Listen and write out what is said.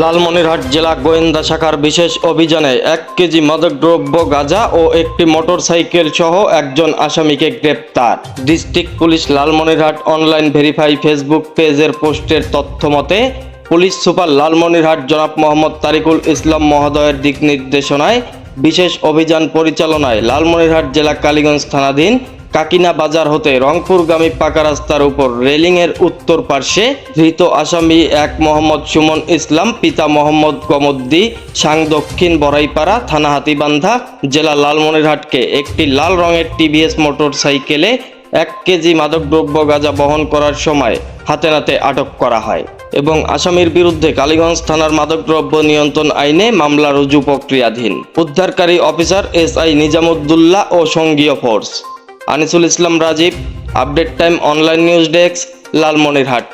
লালমনিরহাট জেলা গোয়েন্দা শাখার বিশেষ অভিযানে এক কেজি মাদকদ্রব্য, গাঁজা ও একটি মোটরসাইকেল সহ একজন আসামিকে গ্রেপ্তার। District police Lalmonirhat online verify Facebook পেজের পোস্টের তথ্য মতে, পুলিশ সুপার লালমনিরহাট জনাব মোহাম্মদ তারিকুল ইসলাম মহোদয়ের দিক নির্দেশনায় বিশেষ অভিযান পরিচালনায় লালমনিরহাট জেলা কালীগঞ্জ থানাধীন কাকিনা বাজার হতে রংপুরগামী পাকা রাস্তার উপর রেলিংয়ের উত্তর পার্শ্বে ধৃত আসামি এক মোহাম্মদ সুমন ইসলাম, পিতা মোহাম্মদ গমদ্দি সাং দক্ষিণ বড়াইপাড়া, থানা হাতিবান্ধা, জেলা লালমনিরহাটকে একটি লাল রঙের টিভিএস মোটর সাইকেলে এক কেজি মাদকদ্রব্য গাঁজা বহন করার সময় হাতে নাতে আটক করা হয় এবং আসামির বিরুদ্ধে কালীগঞ্জ থানার মাদকদ্রব্য নিয়ন্ত্রণ আইনে মামলা রুজু প্রক্রিয়াধীন। উদ্ধারকারী অফিসার এস আই নিজামুদ্দুল্লাহ ও সঙ্গীয় force. Anisul Islam Rajib update time online news desk Lalmonirhat.